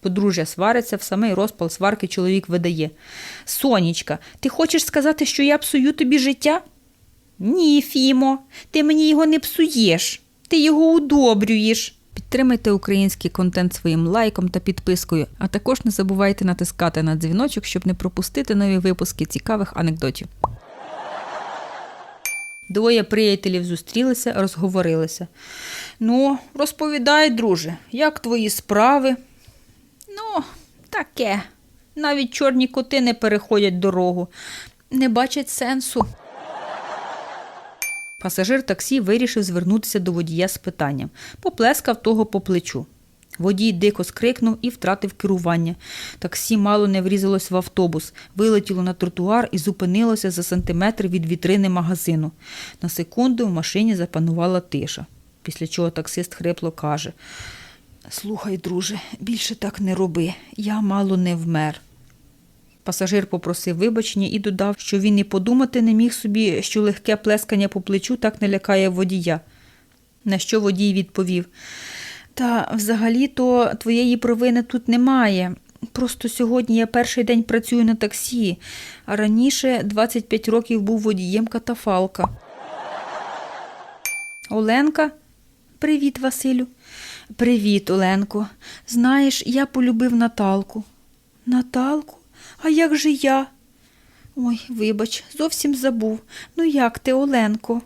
Подружжя свариться, в самий розпал сварки чоловік видає. Сонічка, ти хочеш сказати, що я псую тобі життя? Ні, Фімо, ти мені його не псуєш, ти його удобрюєш. Підтримайте український контент своїм лайком та підпискою, а також не забувайте натискати на дзвіночок, щоб не пропустити нові випуски цікавих анекдотів. Двоє приятелів зустрілися, розговорилися. Ну, розповідай, друже, як твої справи? Ну, таке. Навіть чорні коти не переходять дорогу, не бачать сенсу. Пасажир таксі вирішив звернутися до водія з питанням. Поплескав того по плечу. Водій дико скрикнув і втратив керування. Таксі мало не врізалось в автобус, вилетіло на тротуар і зупинилося за сантиметр від вітрини магазину. На секунду в машині запанувала тиша, після чого таксист хрипло каже: Слухай, друже, більше так не роби, я мало не вмер. Пасажир попросив вибачення і додав, що він і подумати не міг собі, що легке плескання по плечу так не лякає водія. На що водій відповів: Та взагалі-то твоєї провини тут немає. Просто сьогодні я перший день працюю на таксі, а раніше 25 років був водієм катафалка. Оленка? Привіт, Василю. Привіт, Оленко. Знаєш, я полюбив Наталку. Наталку? А як же я? Ой, вибач, зовсім забув. Ну як ти, Оленко?